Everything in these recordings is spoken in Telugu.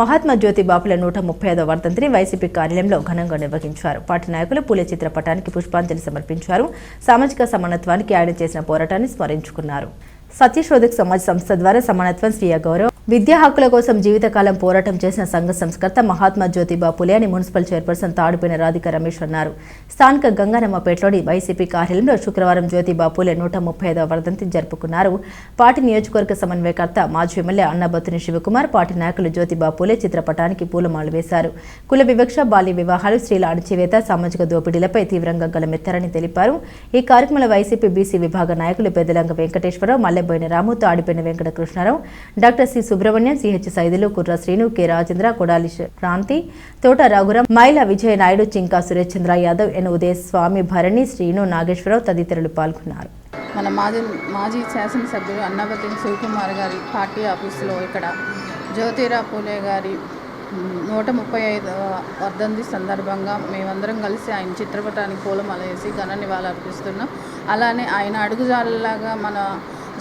మహాత్మా జ్యోతి బాపుల నూట ముప్పై ఐదో వర్ధంతిని వైసీపీ కార్యాలయంలో ఘనంగా నిర్వహించారు. పార్టీ నాయకులు పూలే చిత్రపటానికి పుష్పాంజలి సమర్పించారు. సామాజిక సమానత్వానికి ఆయన చేసిన పోరాటాన్ని స్మరించుకున్నారు. సత్యశోధక్ సమాజ్ సంస్థ ద్వారా సమానత్వం స్వీయ గౌరవం విద్యా హక్కుల కోసం జీవితకాలం పోరాటం చేసిన సంఘ సంస్కర్త మహాత్మా జ్యోతిబా పులే అని మున్సిపల్ చైర్పర్సన్ తాడుపోయిన రాధిక రమేష్ అన్నారు. స్థానిక గంగారమ్మపేటలోని వైసీపీ కార్యాలయంలో శుక్రవారం జ్యోతిబా పులే నూట ముప్పై ఐదవ వర్ధంతి జరుపుకున్నారు. పార్టీ నియోజకవర్గ సమన్వయకర్త మాజీ ఎమ్మెల్యే అన్నబత్తుని శివకుమార్ పార్టీ నాయకులు జ్యోతిబా పులే చిత్రపటానికి పూలమాలు వేశారు. కుల వివక్ష బాల్య వివాహాలు స్త్రీల అణచివేత సామాజిక దోపిడీలపై తీవ్రంగా గలమెత్తారని తెలిపారు. ఈ కార్యక్రమంలో వైసీపీ బీసీ విభాగ నాయకులు Peddalanga Venkateswara Rao Mallepoyina Ramu Tadipoyina Venkata Krishna Rao doctor C Subrahmanyam CH Saidulu Kurra Srinu K Rajendra Kodali Kranthi Thota Raghuram Maila విజయ నాయుడు చింకా సురేష్ చంద్ర యాదవ్ ఎన్ ఉదయ స్వామి భరణి శ్రీను నాగేశ్వరరావు తదితరులు పాల్గొన్నారు. మన మాజీ మాజీ శాసనసభ్యులు అన్నపతిని శివకుమార్ గారి పార్టీ ఆఫీసులో ఇక్కడ జ్యోతిరా పూలే గారి నూట ముప్పై ఐదు వర్ధంతి సందర్భంగా మేమందరం కలిసి ఆయన చిత్రపటానికి పూలమాల వేసి ఘన నివాళులు అర్పిస్తున్నాం. అలానే ఆయన అడుగుజాలలాగా మన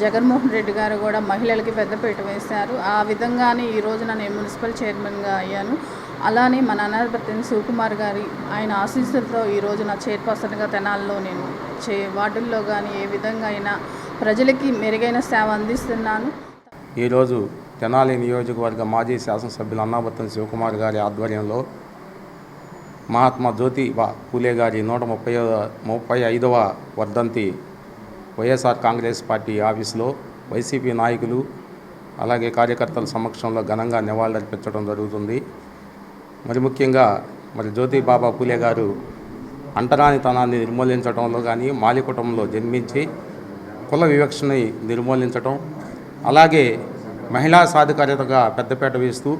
జగన్మోహన్ రెడ్డి గారు కూడా మహిళలకి పెద్దపీట వేశారు. ఆ విధంగానే ఈ రోజున నేను మున్సిపల్ చైర్మన్గా అయ్యాను. అలానే మన అనాథపతిని శివకుమార్ గారి ఆయన ఆశీస్సులతో ఈ నా చైర్పర్సన్గా తెనాల్లో నేను చే వార్డుల్లో కానీ ఏ విధంగా అయినా ప్రజలకి మెరుగైన సేవ అందిస్తున్నాను. ఈరోజు తెనాలి నియోజకవర్గ మాజీ శాసనసభ్యులు అన్నాబత్తం శివకుమార్ గారి ఆధ్వర్యంలో మహాత్మా జ్యోతి పూలే గారి నూట ముప్పై ముప్పై ఐదవ వర్ధంతి వైఎస్ఆర్ కాంగ్రెస్ పార్టీ ఆఫీసులో వైసీపీ నాయకులు అలాగే కార్యకర్తల సమక్షంలో ఘనంగా నివాళులర్పించడం జరుగుతుంది. మరి ముఖ్యంగా మరి జ్యోతిబాబా పూలే గారు అంటరానితనాన్ని నిర్మూలించడంలో కానీ మాలి కుటుంబంలో జన్మించి కుల వివక్షని నిర్మూలించటం అలాగే మహిళా సాధికారితగా పెద్దపేట వేస్తూ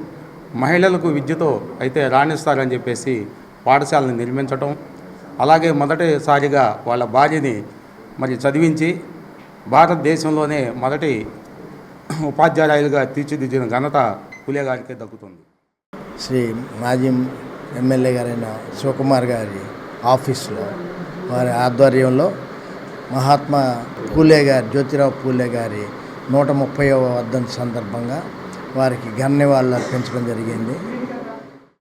మహిళలకు విద్యతో అయితే రాణిస్తారని చెప్పేసి పాఠశాలను నిర్మించటం అలాగే మొదటిసారిగా వాళ్ళ భార్యని మరి చదివించి భారతదేశంలోనే మొదటి ఉపాధ్యాయులుగా తీర్చిదిద్దిన ఘనత పులే గారికి దక్కుతుంది. శ్రీ మాజీ ఎమ్మెల్యే గారైన శివకుమార్ గారి ఆఫీస్లో వారి ఆధ్వర్యంలో మహాత్మా పూలే గారి జ్యోతిరావు పూలే గారి నూట ముప్పైవ వర్ధంతి సందర్భంగా వారికి ఘన నివాళులు అర్పించడం జరిగింది.